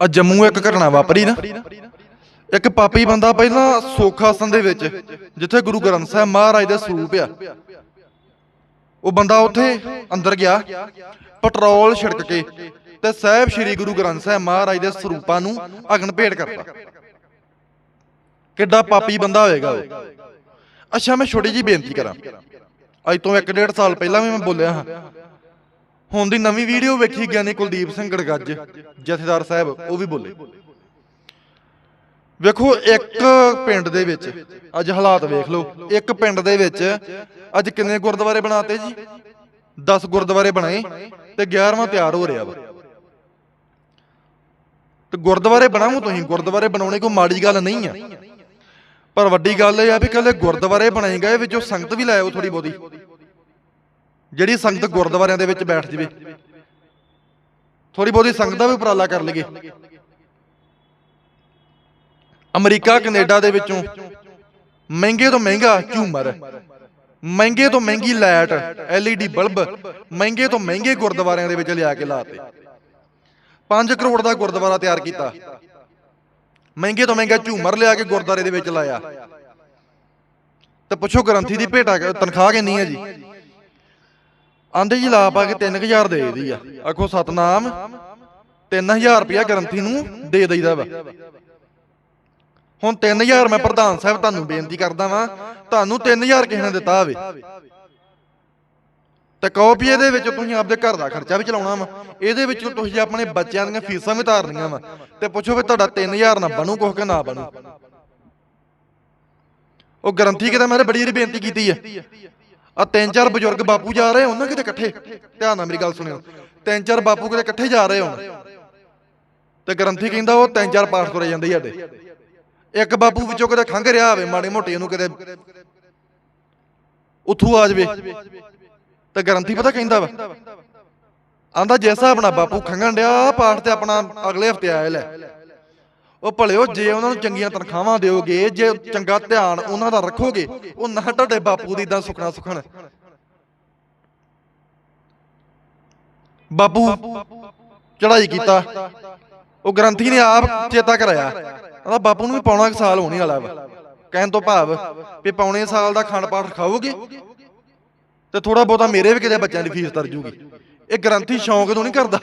ਆ ਜੰਮੂ ਇੱਕ ਘਟਨਾ ਵਾਪਰੀ ਨਾ। ਇੱਕ ਪਾਪੀ ਬੰਦਾ ਪਹਿਲਾਂ ਸੋਖਾ ਆਸਣ ਦੇ ਵਿੱਚ, ਜਿੱਥੇ ਗੁਰੂ ਗ੍ਰੰਥ ਸਾਹਿਬ ਮਹਾਰਾਜ ਦੇ ਸਰੂਪ ਆ। ਉਹ ਬੰਦਾ ਉੱਥੇ ਅੰਦਰ ਗਿਆ, ਪੈਟਰੋਲ ਛਿੜਕ ਕੇ ਤੇ ਸਾਹਿਬ ਸ੍ਰੀ ਗੁਰੂ ਗ੍ਰੰਥ ਸਾਹਿਬ ਮਹਾਰਾਜ ਦੇ ਸਰੂਪਾਂ ਨੂੰ ਅਗਨ ਭੇਟ ਕਰਤਾ। ਕਿੱਡਾ ਪਾਪੀ ਬੰਦਾ ਹੋਏਗਾ ਉਹ। ਅੱਛਾ, ਮੈਂ ਛੋਟੀ ਜੀ ਬੇਨਤੀ ਕਰਾਂ। ਅੱਜ ਤੋਂ 1.5 ਸਾਲ ਪਹਿਲਾਂ ਵੀ ਮੈਂ ਬੋਲਿਆ ਹਾਂ। ਹੁਣ ਦੀ ਨਵੀਂ ਵੀਡੀਓ ਵੇਖੀ ਗਿਆਨੀ ਕੁਲਦੀਪ ਸਿੰਘ ਗੜਗੱਜ, ਜਥੇਦਾਰ ਸਾਹਿਬ, ਉਹ ਵੀ ਬੋਲੇ। ਵੇਖੋ, ਇੱਕ ਪਿੰਡ ਦੇ ਵਿੱਚ, ਅੱਜ ਹਾਲਾਤ ਵੇਖ ਲਓ, ਇੱਕ ਪਿੰਡ ਦੇ ਵਿੱਚ ਅੱਜ ਕਿੰਨੇ ਗੁਰਦੁਆਰੇ ਬਣਾਤੇ ਜੀ? 10 ਗੁਰਦੁਆਰੇ ਬਣਾਏ ਤੇ 11ਵਾਂ ਤਿਆਰ ਹੋ ਰਿਹਾ ਵਾ। ਤੇ ਗੁਰਦੁਆਰੇ ਬਣਾਵੋ ਤੁਸੀਂ? ਗੁਰਦੁਆਰੇ ਬਣਾਉਣੇ ਕੋਈ ਮਾੜੀ ਗੱਲ ਨਹੀਂ ਆ। ਪਰ ਵੱਡੀ ਗੱਲ ਇਹ ਆ ਵੀ ਕੱਲੇ ਗੁਰਦੁਆਰੇ ਬਣਾਏ ਗਏ ਵਿੱਚੋਂ ਸੰਗਤ ਵੀ ਲੈ ਆਓ ਥੋੜੀ ਬਹੁਤੀ। ਜਿਹੜੀ ਸੰਗਤ ਗੁਰਦੁਆਰਿਆਂ ਦੇ ਵਿੱਚ ਬੈਠ ਜਵੇ। ਥੋੜੀ ਬਹੁਤੀ ਸੰਗਤ ਦਾ ਵੀ ਉਪਰਾਲਾ ਕਰ ਲਈਏ। ਅਮਰੀਕਾ ਕੈਨੇਡਾ ਦੇ ਵਿੱਚੋਂ ਮਹਿੰਗੇ ਤੋਂ ਮਹਿੰਗਾ ਝੂਮਰ। ਮਹਿੰਗੇ ਤੋਂ ਮਹਿੰਗੀ ਲਾਈਟ LED ਬਲਬ ਮਹਿੰਗੇ ਤੋਂ ਮਹਿੰਗੇ ਗੁਰਦੁਆਰਿਆਂ ਦੇ ਵਿੱਚ ਲਿਆ ਕੇ ਲਾਤੇ। 5 ਕਰੋੜ ਦਾ ਗੁਰਦੁਆਰਾ ਤਿਆਰ ਕੀਤਾ। ਮਹਿੰਗੇ ਤੋਂ ਮਹਿੰਗਾ ਝੂਮਰ ਲਿਆ ਕੇ ਗੁਰਦੁਆਰੇ ਦੇ ਵਿੱਚ ਲਾਇਆ। ਤੇ ਪੁੱਛੋ ਗ੍ਰੰਥੀ ਦੀ ਭੇਟਾ ਤਨਖਾਹ ਕਿੰਨੀ ਹੈ ਜੀ? ਆਂਦੇ ਜੀ ਲਾ ਪਾ ਕੇ 3000 ਦੇ ਦਈਦੀ ਆ। ਆਖੋ ਸਤਨਾਮ 3000 ਰੁਪਇਆ ਗ੍ਰੰਥੀ ਨੂੰ ਦੇ ਦਈਦਾ ਵਾ। ਹੁਣ 3000 ਮੈਂ ਪ੍ਰਧਾਨ ਸਾਹਿਬ ਤੁਹਾਨੂੰ ਬੇਨਤੀ ਕਰਦਾ ਵਾਂ, ਤੁਹਾਨੂੰ 3000 ਕਿਸੇ ਨੇ ਦਿੱਤਾ ਹੋਵੇ। ਤੇ ਕਹੋ ਇਹਦੇ ਵਿੱਚ ਤੁਸੀਂ ਆਪਦੇ ਘਰ ਦਾ ਖਰਚਾ ਵੀ ਚਲਾਉਣਾ ਵਾ। ਇਹਦੇ ਵਿੱਚ ਤੁਸੀਂ ਆਪਣੇ ਬੱਚਿਆਂ ਦੀਆਂ ਫੀਸਾਂ ਵੀ ਤਾਰਨੀਆਂ ਵਾ, ਤੇ ਪੁੱਛੋ ਵੀ ਤੁਹਾਡਾ 3000 ਨਾ ਬਣੂ ਕੁਛ ਕਿ ਨਾ ਬਣੂ। ਉਹ ਗਰੰਟੀ ਕਿਤੇ ਮੈਂ ਬੜੀ ਵਾਰੀ ਬੇਨਤੀ ਕੀਤੀ ਹੈ ਆ ਤਿੰਨ ਚਾਰ ਬਜ਼ੁਰਗ ਬਾਪੂ ਜਾ ਰਹੇ ਉਹਨਾਂ ਕਿਤੇ ਇਕੱਠੇ। ਧਿਆਨ ਨਾਲ ਮੇਰੀ ਗੱਲ ਸੁਣਿਓ। ਤਿੰਨ ਚਾਰ ਬਾਪੂ ਕਿਤੇ ਇਕੱਠੇ ਜਾ ਰਹੇ ਹੁਣ। ਤੇ ਗਰੰਟੀ ਕਹਿੰਦਾ ਉਹ ਤਿੰਨ ਚਾਰ ਪਾਠ ਤੁਰੇ ਜਾਂਦੇ ਸਾਡੇ। ਇੱਕ ਬਾਪੂ ਵਿੱਚੋਂ ਕਿਤੇ ਖੰਘ ਰਿਹਾ ਹੋਵੇ ਮਾੜੀ ਮੋਟੀ ਉਹਨੂੰ ਕਿਤੇ ਉਥੂ ਆ ਜਾਵੇ। ਤੇ ਗਰੰਟੀ ਪਤਾ ਕਹਿੰਦਾ ਵਾ ਆਂਦਾ ਜਿਸ ਨਾਲ ਬਾਪੂ ਖੰਗਣ ਡਿਆ ਪਾਠ ਤੇ ਆਪਣਾ ਅਗਲੇ ਹਫ਼ਤੇ ਆਏ ਲੈ। ਉਹ ਭਲਿਓ ਜੇ ਉਹਨਾਂ ਨੂੰ ਚੰਗੀਆਂ ਤਨਖਾਹਾਂ ਦਿਓਗੇ, ਜੇ ਚੰਗਾ ਧਿਆਨ ਉਹਨਾਂ ਦਾ ਰੱਖੋਗੇ, ਉਹ ਨਾ ਤੁਹਾਡੇ ਬਾਪੂ ਦੀ ਇਦਾਂ ਸੁਖਣਾ ਸੁਖਣ। ਬਾਪੂ ਚੜਾਈ ਕੀਤਾ। ਉਹ ਗ੍ਰੰਥੀ ਨੇ ਆਪ ਚੇਤਾ ਕਰਾਇਆ। ਕਹਿੰਦਾ, ਬਾਪੂ ਨੂੰ ਵੀ ਪੌਣਾ ਸਾਲ ਹੋਣੀ ਵਾਲਾ ਵਾ। ਕਹਿਣ ਤੋਂ ਭਾਵ ਵੀ ਪੌਣੇ ਸਾਲ ਦਾ ਖੰਡ ਪਾਠ ਖਾਓਗੇ ਤੇ ਥੋੜਾ ਬਹੁਤਾ ਮੇਰੇ ਵੀ ਕਿਤੇ ਬੱਚਿਆਂ ਦੀ ਫੀਸ ਤਰਜੂਗੀ ਇਹ ਗ੍ਰੰਥੀ ਸ਼ੌਂਕ ਤੋਂ ਨਹੀਂ ਕਰਦਾ।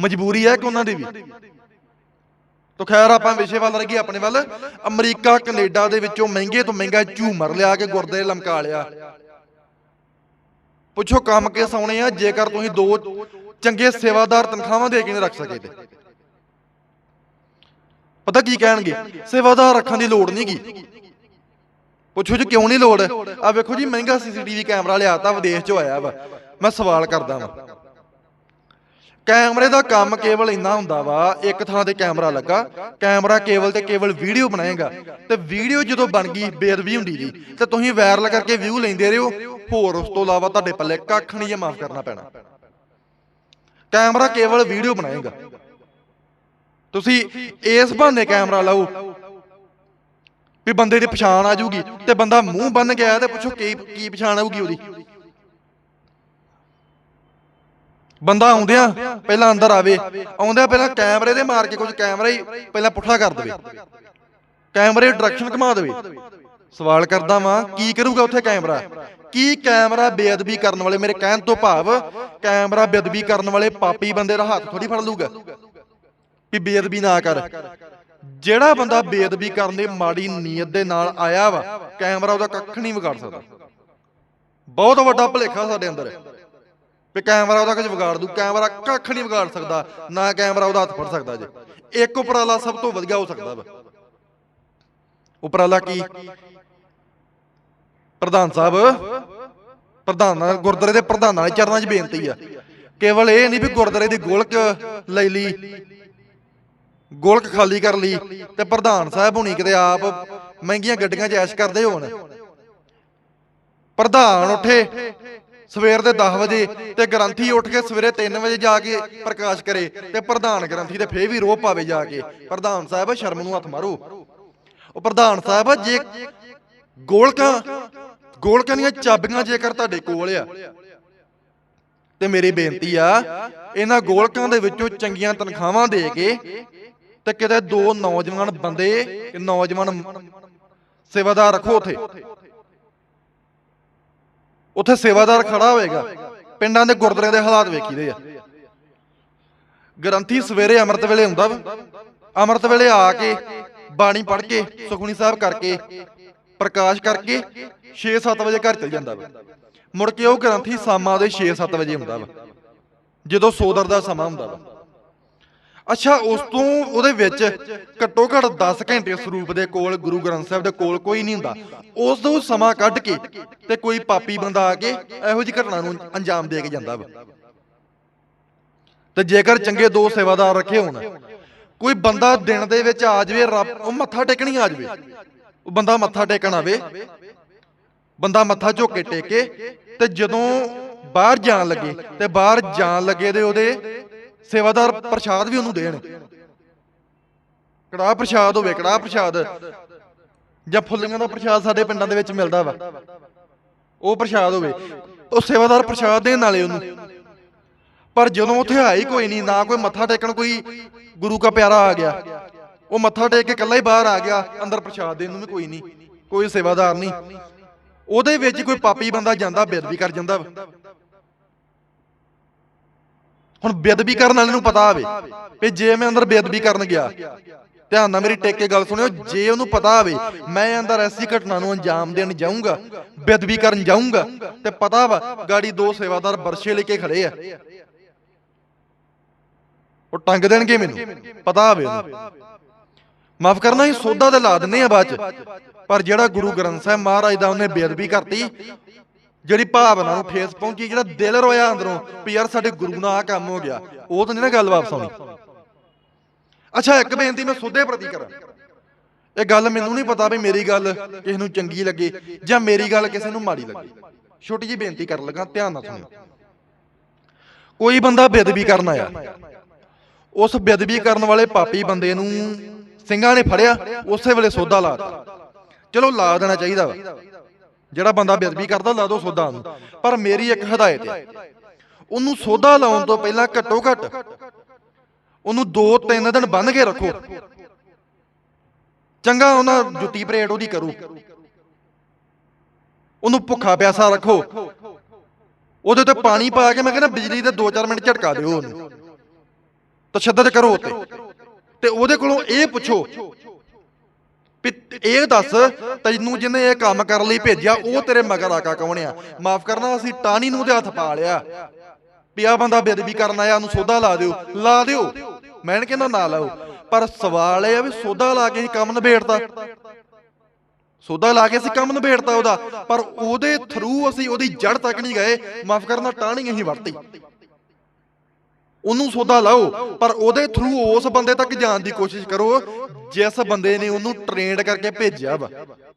ਮਜਬੂਰੀ ਹੈ ਕਿ ਉਹਨਾਂ ਦੀ ਵੀ। ਤੋ ਖੈਰ ਆਪਾਂ ਵਿਸ਼ੇ ਵੱਲ ਰਹਿ ਆਪਣੇ ਵੱਲ। ਅਮਰੀਕਾ, ਕੈਨੇਡਾ ਦੇ ਵਿੱਚੋਂ ਮਹਿੰਗੇ ਤੋਂ ਮਹਿੰਗਾ ਝੂਮਰ ਲਿਆ ਕੇ ਗੁਰਦੇ ਲਮਕਾ ਲਿਆ। ਪੁੱਛੋ ਕੰਮ ਕੇ ਸੌਣੇ ਆ, ਜੇਕਰ ਤੁਸੀਂ ਦੋ ਚੰਗੇ ਸੇਵਾਦਾਰ ਤਨਖਾਹਾਂ ਦੇ ਕੇ ਨਹੀਂ ਰੱਖ ਸਕੇ ਤੇ। ਪਤਾ ਕੀ ਕਹਿਣਗੇ? ਸੇਵਾਦਾਰ ਰੱਖਣ ਦੀ ਲੋੜ ਨਹੀਂਗੀ ਪੁੱਛੋ ਜੀ ਕਿਉਂ ਨਹੀਂ ਲੋੜ? ਆ ਵੇਖੋ ਜੀ, ਮਹਿੰਗਾ ਸੀਸੀਟੀਵੀ ਕੈਮਰਾ ਲਿਆ ਲਿਆਤਾ ਵਿਦੇਸ਼ ਚੋਂ ਆਇਆ ਵਾ। ਮੈਂ ਸਵਾਲ ਕਰਦਾ ਵਾਂ। ਕੈਮਰੇ ਦਾ ਕੰਮ ਕੇਵਲ ਇੰਨਾ ਹੁੰਦਾ ਵਾ, ਇੱਕ ਥਾਂ ਤੇ ਕੈਮਰਾ ਲੱਗਾ, ਕੈਮਰਾ ਕੇਵਲ ਤੇ ਕੇਵਲ ਵੀਡੀਓ ਬਣਾਏਗਾ। ਤੇ ਵੀਡੀਓ ਜਦੋਂ ਬਣ ਗਈ, ਬੇਅਦਬੀ ਹੁੰਦੀ ਜੀ। ਤੇ ਤੁਸੀਂ ਵਾਇਰਲ ਕਰਕੇ ਵਿਊ ਲੈਂਦੇ ਰਹੋ, ਹੋਰ ਉਸ ਤੋਂ ਇਲਾਵਾ ਤੁਹਾਡੇ ਪੱਲੇ ਕੱਖ ਨਹੀਂ ਜੇ ਮਾਫ ਕਰਨਾ ਪੈਣਾ। ਕੈਮਰਾ ਕੇਵਲ ਵੀਡੀਓ ਬਣਾਏਗਾ। ਤੁਸੀਂ ਇਸ ਬਹਾਨੇ ਕੈਮਰਾ ਲਾਓ ਵੀ ਬੰਦੇ ਦੀ ਪਛਾਣ ਆ ਜਾਊਗੀ ਤੇ ਬੰਦਾ ਮੂੰਹ ਬੰਨ ਗਿਆ ਤੇ ਪੁੱਛੋ ਕੀ ਕੀ ਪਛਾਣ ਆਊਗੀ ਉਹਦੀ। ਬੰਦਾ ਆਉਂਦਿਆਂ ਪਹਿਲਾਂ ਅੰਦਰ ਆਵੇ। ਆਉਂਦਿਆਂ ਪਹਿਲਾਂ ਕੈਮਰੇ ਦੇ ਮਾਰ ਕੇ ਕੁਝ ਕੈਮਰਾ ਹੀ ਪਹਿਲਾਂ ਪੁੱਠਾ ਕਰ ਦੇਵੇ। ਕੈਮਰੇ ਡਾਇਰੈਕਸ਼ਨ ਘੁਮਾ ਦੇਵੇ। ਸਵਾਲ ਕਰਦਾ ਵਾਂ, ਕੀ ਕਰੂਗਾ ਉੱਥੇ ਕੈਮਰਾ? ਕੀ ਕੈਮਰਾ ਬੇਅਦਬੀ ਕਰਨ ਵਾਲੇ ਮੇਰੇ ਕਹਿਣ ਤੋਂ ਭਾਵ ਕੈਮਰਾ ਬੇਅਦਬੀ ਕਰਨ ਵਾਲੇ ਪਾਪੀ ਬੰਦੇ ਦਾ ਹੱਥ ਥੋੜੀ ਫੜ ਲੂਗਾ ਵੀ ਬੇਅਦਬੀ ਨਾ ਕਰ। ਜਿਹੜਾ ਬੰਦਾ ਬੇਅਦਬੀ ਕਰਨ ਦੇ ਮਾੜੀ ਨੀਅਤ ਦੇ ਨਾਲ ਆਇਆ ਵਾ, ਕੈਮਰਾ ਉਹਦਾ ਕੱਖ ਨਹੀਂ ਵਿਗਾੜ ਸਕਦਾ। ਬਹੁਤ ਵੱਡਾ ਭੁਲੇਖਾ ਸਾਡੇ ਅੰਦਰ। ਵੀ ਕੈਮਰਾ ਉਹਦਾ ਕੁਝ ਵਿਗਾੜ ਦੂ, ਕੈਮਰਾ ਕੱਖ ਨਹੀਂ ਵਿਗਾੜ ਸਕਦਾ, ਨਾ ਕੈਮਰਾ ਉਹਦਾ ਹੱਥ ਫੜ ਸਕਦਾ ਜੇ। ਇੱਕ ਉਪਰਾਲਾ ਸਭ ਤੋਂ ਵਧੀਆ ਹੋ ਸਕਦਾ ਵਾ। ਉਪਰਾਲਾ ਕੀ? ਪ੍ਰਧਾਨ ਸਾਹਿਬ, ਪ੍ਰਧਾਨ, ਗੁਰਦੁਆਰੇ ਦੇ ਪ੍ਰਧਾਨਾਂ ਦੇ ਚਰਨਾਂ 'ਚ ਬੇਨਤੀ ਆ। ਕੇਵਲ ਇਹ ਨਹੀਂ ਵੀ ਗੁਰਦੁਆਰੇ ਦੀ ਗੋਲਕ ਲੈ ਲਈ, ਗੋਲਕ ਖਾਲੀ ਕਰ ਲਈ ਤੇ ਪ੍ਰਧਾਨ ਸਾਹਿਬ ਹੁਣੀ ਕਿਤੇ ਆਪ ਮਹਿੰਗੀਆਂ ਗੱਡੀਆਂ 'ਚ ਐਸ਼ ਕਰਦੇ ਹੋਣ। ਪ੍ਰਧਾਨ ਉੱਠੇ ਸਵੇਰ ਦੇ 10 ਵਜੇ ਤੇ ਗ੍ਰੰਥੀ ਉੱਠ ਕੇ ਸਵੇਰੇ 3 ਵਜੇ ਜਾ ਕੇ ਪ੍ਰਕਾਸ਼ ਕਰੇ ਤੇ ਪ੍ਰਧਾਨ ਗ੍ਰੰਥੀ ਤੇ ਫੇਰ ਵੀ ਰੋਹ ਪਾਵੇ ਜਾ ਕੇ, ਪ੍ਰਧਾਨ ਸਾਹਿਬ, ਸ਼ਰਮ ਨੂੰ ਹੱਥ ਮਾਰੋ। ਉਹ ਪ੍ਰਧਾਨ ਸਾਹਿਬ, ਜੇ ਗੋਲਕਾਂ ਗੋਲਕਾਂ ਦੀਆਂ ਚਾਬੀਆਂ ਜੇਕਰ ਤੁਹਾਡੇ ਕੋਲ ਆ, ਤੇ ਮੇਰੀ ਬੇਨਤੀ ਆ, ਇਹਨਾਂ ਗੋਲਕਾਂ ਦੇ ਵਿੱਚੋਂ ਚੰਗੀਆਂ ਤਨਖਾਹਾਂ ਦੇ ਕੇ ਤੇ ਕਿਤੇ ਦੋ ਨੌਜਵਾਨ ਬੰਦੇ, ਨੌਜਵਾਨ ਸੇਵਾਦਾਰ ਰੱਖੋ ਉਥੇ। ਉੱਥੇ ਸੇਵਾਦਾਰ ਖੜਾ ਹੋਏਗਾ ਪਿੰਡਾਂ ਦੇ ਗੁਰਦੁਆਰਿਆਂ ਦੇ ਹਾਲਾਤ ਵੇਖੀਦੇ ਆ। ਗ੍ਰੰਥੀ ਸਵੇਰੇ ਅੰਮ੍ਰਿਤ ਵੇਲੇ ਹੁੰਦਾ ਵਾ। ਅੰਮ੍ਰਿਤ ਵੇਲੇ ਆ ਕੇ ਬਾਣੀ ਪੜ੍ਹ ਕੇ, ਸੁਖਮਨੀ ਸਾਹਿਬ ਕਰਕੇ, ਪ੍ਰਕਾਸ਼ ਕਰਕੇ 6-7 ਵਜੇ ਘਰ ਚਲ ਜਾਂਦਾ ਵਾ। ਮੁੜ ਕੇ ਉਹ ਗ੍ਰੰਥੀ ਸ਼ਾਮਾਂ ਦੇ 6-7 ਵਜੇ ਹੁੰਦਾ ਵਾ। ਜਦੋਂ ਸੋਦਰ ਦਾ ਸਮਾਂ ਹੁੰਦਾ ਵਾ। ਅੱਛਾ ਉਸ ਤੋਂ ਉਹਦੇ ਵਿੱਚ ਘੱਟੋ ਘੱਟ 10 ਘੰਟੇ ਸਰੂਪ ਦੇ ਕੋਲ ਗੁਰੂ ਗ੍ਰੰਥ ਸਾਹਿਬ ਦੇ ਕੋਲ ਕੋਈ ਨਹੀਂ ਹੁੰਦਾ। ਉਸ ਤੋਂ ਸਮਾਂ ਕੱਢ ਕੇ ਤੇ ਕੋਈ ਪਾਪੀ ਬੰਦਾ ਆ ਕੇ ਇਹੋ ਜਿਹੀ ਘਟਨਾ ਨੂੰ ਅੰਜਾਮ ਦੇ ਕੇ ਜਾਂਦਾ ਵਾ। ਤੇ ਜੇਕਰ ਚੰਗੇ ਦੋ ਸੇਵਾਦਾਰ ਰੱਖੇ ਹੋਣ ਕੋਈ ਬੰਦਾ ਦਿਨ ਦੇ ਵਿੱਚ ਆ ਜਾਵੇ ਰੱਬ ਉਹ ਮੱਥਾ ਟੇਕਣੀ ਆ ਜਾਵੇ। ਉਹ ਬੰਦਾ ਮੱਥਾ ਟੇਕਣ ਆਵੇ ਬੰਦਾ ਮੱਥਾ ਝੁੱਕ ਕੇ ਟੇਕੇ ਤੇ ਜਦੋਂ ਬਾਹਰ ਜਾਣ ਲੱਗੇ ਤੇ ਬਾਹਰ ਜਾਣ ਲੱਗੇ ਦੇ ਉਹਦੇ ਸੇਵਾਦਾਰ ਪ੍ਰਸ਼ਾਦ ਵੀ ਉਹਨੂੰ ਦੇਣ। ਕੜਾਹ ਪ੍ਰਸ਼ਾਦ ਹੋਵੇ, ਕੜਾਹ ਪ੍ਰਸ਼ਾਦ। ਜਾਂ ਫੁੱਲੀਆਂ ਦਾ ਪ੍ਰਸ਼ਾਦ ਸਾਡੇ ਪਿੰਡਾਂ ਦੇ ਵਿੱਚ ਮਿਲਦਾ ਵਾ। ਉਹ ਪ੍ਰਸ਼ਾਦ ਹੋਵੇ। ਉਹ ਸੇਵਾਦਾਰ ਪ੍ਰਸ਼ਾਦ ਦੇਣ ਵਾਲੇ ਉਹਨੂੰ। ਪਰ ਜਦੋਂ ਉੱਥੇ ਹੈ ਕੋਈ ਨਹੀਂ, ਨਾ ਕੋਈ ਮੱਥਾ ਟੇਕਣ ਕੋਈ ਗੁਰੂ ਦਾ ਪਿਆਰਾ ਆ ਗਿਆ। ਉਹ ਮੱਥਾ ਟੇਕ ਕੇ ਇਕੱਲਾ ਹੀ ਬਾਹਰ ਆ ਗਿਆ, ਅੰਦਰ ਪ੍ਰਸ਼ਾਦ ਦੇਣ ਨੂੰ ਵੀ ਕੋਈ ਨਹੀਂ। ਕੋਈ ਸੇਵਾਦਾਰ ਨਹੀਂ। ਉਹਦੇ ਵਿੱਚ ਕੋਈ ਪਾਪੀ ਬੰਦਾ ਜਾਂਦਾ ਬੇਦਬੀ ਕਰ ਜਾਂਦਾ ਹੁਣ ਬੇਦਬੀ ਕਰਨ ਵਾਲੇ ਨੂੰ ਪਤਾ ਹੋਵੇ ਵੀ ਜੇ ਮੈਂ ਅੰਦਰ ਬੇਦਬੀ ਕਰਨ ਗਿਆ, ਧਿਆਨ ਨਾਲ ਮੇਰੀ ਟੇਕ ਕੇ ਗੱਲ ਸੁਣਿਓ, ਜੇ ਉਹਨੂੰ ਪਤਾ ਹੋਵੇ ਮੈਂ ਅੰਦਰ ਐਸੀ ਘਟਨਾ ਨੂੰ ਅੰਜਾਮ ਦੇਣ ਜਾਊਂਗਾ ਬੇਦਬੀ ਕਰਨ ਜਾਊਂਗਾ, ਤੇ ਪਤਾ ਵਾ ਗਾੜੀ ਦੋ ਸੇਵਾਦਾਰ ਬਰਸ਼ੇ ਲੈ ਕੇ ਖੜੇ ਆ। ਉਹ ਟੰਗ ਦੇਣਗੇ ਮੈਨੂੰ, ਪਤਾ ਹੋਵੇ ਮਾਫ ਕਰਨਾ ਹੀ ਸੋਧਾ ਤੇ ਲਾ ਦਿੰਨੇ ਆ ਬਾਅਦ ਚ। ਪਰ ਜਿਹੜਾ ਗੁਰੂ ਗ੍ਰੰਥ ਸਾਹਿਬ ਮਹਾਰਾਜ ਦਾ ਉਹਨੇ ਬੇਅਦਬੀ ਕਰਤੀ ਜਿਹੜੀ ਭਾਵਨਾ ਨੂੰ ਠੇਸ ਪਹੁੰਚੀ, ਜਿਹੜਾ ਦਿਲ ਰੋਇਆ ਅੰਦਰੋਂ ਵੀ ਯਾਰ ਸਾਡੇ ਗੁਰੂ ਨਾਲ ਆ ਕੰਮ ਹੋ ਗਿਆ, ਉਹ ਤਾਂ ਨਹੀਂ ਨਾ ਗੱਲ ਵਾਪਸ ਆਉਣੀ। ਅੱਛਾ, ਇੱਕ ਬੇਨਤੀ ਮੈਂ ਸੋਧੇ ਪ੍ਰਤੀ ਕਰਾਂ। ਇਹ ਗੱਲ ਮੈਨੂੰ ਨਹੀਂ ਪਤਾ ਵੀ ਮੇਰੀ ਗੱਲ ਕਿਸੇ ਨੂੰ ਚੰਗੀ ਲੱਗੇ ਜਾਂ ਮੇਰੀ ਗੱਲ ਕਿਸੇ ਨੂੰ ਮਾੜੀ ਲੱਗੇ। ਛੋਟੀ ਜੀ ਬੇਨਤੀ ਕਰਨ ਲੱਗਾ, ਧਿਆਨ ਨਾਲ ਸੁਣਿਓ ਕੋਈ ਬੰਦਾ ਬੇਅਦਬੀ ਕਰਨ ਆਇਆ। ਉਸ ਬੇਅਦਬੀ ਕਰਨ ਵਾਲੇ ਪਾਪੀ ਬੰਦੇ ਨੂੰ ਸਿੰਘਾਂ ਨੇ ਫੜਿਆ, ਉਸੇ ਵੇਲੇ ਸੋਧਾ ਲਾਤਾ ਚਲੋ ਲਾ ਦੇਣਾ ਚਾਹੀਦਾ ਵਾ। ਜਿਹੜਾ ਬੰਦਾ ਬੇਅਦਬੀ ਕਰਦਾ, ਲਾ ਦੋ ਸੋਧਾ ਉਹਨੂੰ। ਪਰ ਮੇਰੀ ਇੱਕ ਹਦਾਇਤ ਹੈ। ਉਹਨੂੰ ਸੋਧਾ ਲਾਉਣ ਤੋਂ ਪਹਿਲਾਂ ਘੱਟੋ ਘੱਟ ਉਹਨੂੰ 2-3 ਦਿਨ ਬੰਨ ਕੇ ਰੱਖੋ। ਚੰਗਾ ਉਹਨਾਂ ਜੁੱਤੀ ਪਰੇਡ ਉਹਦੀ ਕਰੂ। ਉਹਨੂੰ ਭੁੱਖਾ ਪਿਆਸਾ ਰੱਖੋ। ਉਹਦੇ ਤੇ ਪਾਣੀ ਪਾ ਕੇ ਮੈਂ ਕਹਿੰਦਾ ਬਿਜਲੀ ਦੇ 2-4 ਮਿੰਟ ਝਟਕਾ ਦਿਓ ਉਹਨੂੰ। ਤਸ਼ੱਦਦ ਕਰੋ ਤੇ। ਤੇ ਉਹਦੇ ਕੋਲੋਂ ਇਹ ਪੁੱਛੋ ਇਹ ਦੱਸ, ਤੈਨੂੰ ਜਿਹਨੇ ਇਹ ਕੰਮ ਕਰਨ ਲਈ ਭੇਜਿਆ, ਉਹ ਤੇਰੇ ਮਗਰ ਆਕਾ ਕੌਣ ਆ। ਮਾਫ ਕਰਨਾ, ਅਸੀਂ ਟਾਣੀ ਨੂੰ ਉਹਦੇ ਹੱਥ ਪਾ ਲਿਆ। ਵੀ ਆ ਬੰਦਾ ਬੇਦਬੀ ਕਰਨ ਆਇਆ, ਉਹਨੂੰ ਸੋਧਾ ਲਾ ਦਿਓ। ਲਾ ਦਿਓ। ਮੈਂ ਕਹਿੰਦਾ ਨਾ ਲਾਓ। ਪਰ ਸਵਾਲ ਇਹ ਆ ਵੀ ਸੋਧਾ ਲਾ ਕੇ ਅਸੀਂ ਕੰਮ ਨਿਬੇੜਤਾ। ਸੋਧਾ ਲਾ ਕੇ ਅਸੀਂ ਕੰਮ ਨਿਬੇੜਤਾ ਉਹਦਾ। ਪਰ ਉਹਦੇ ਥਰੂ ਅਸੀਂ ਉਹਦੀ ਜੜ ਤੱਕ ਨਹੀਂ ਗਏ। ਮਾਫ ਕਰਨਾ ਟਾਣੀ ਅਸੀਂ ਵਰਤੀ। ਉਹਨੂੰ ਸੌਦਾ ਲਾਓ, ਪਰ ਉਹਦੇ ਥਰੂ ਉਸ ਬੰਦੇ ਤੱਕ ਜਾਣ ਦੀ ਕੋਸ਼ਿਸ਼ ਕਰੋ, ਜਿਸ ਬੰਦੇ ਨੇ ਉਹਨੂੰ ਟ੍ਰੇਨਡ ਕਰਕੇ ਭੇਜਿਆ ਵਾ।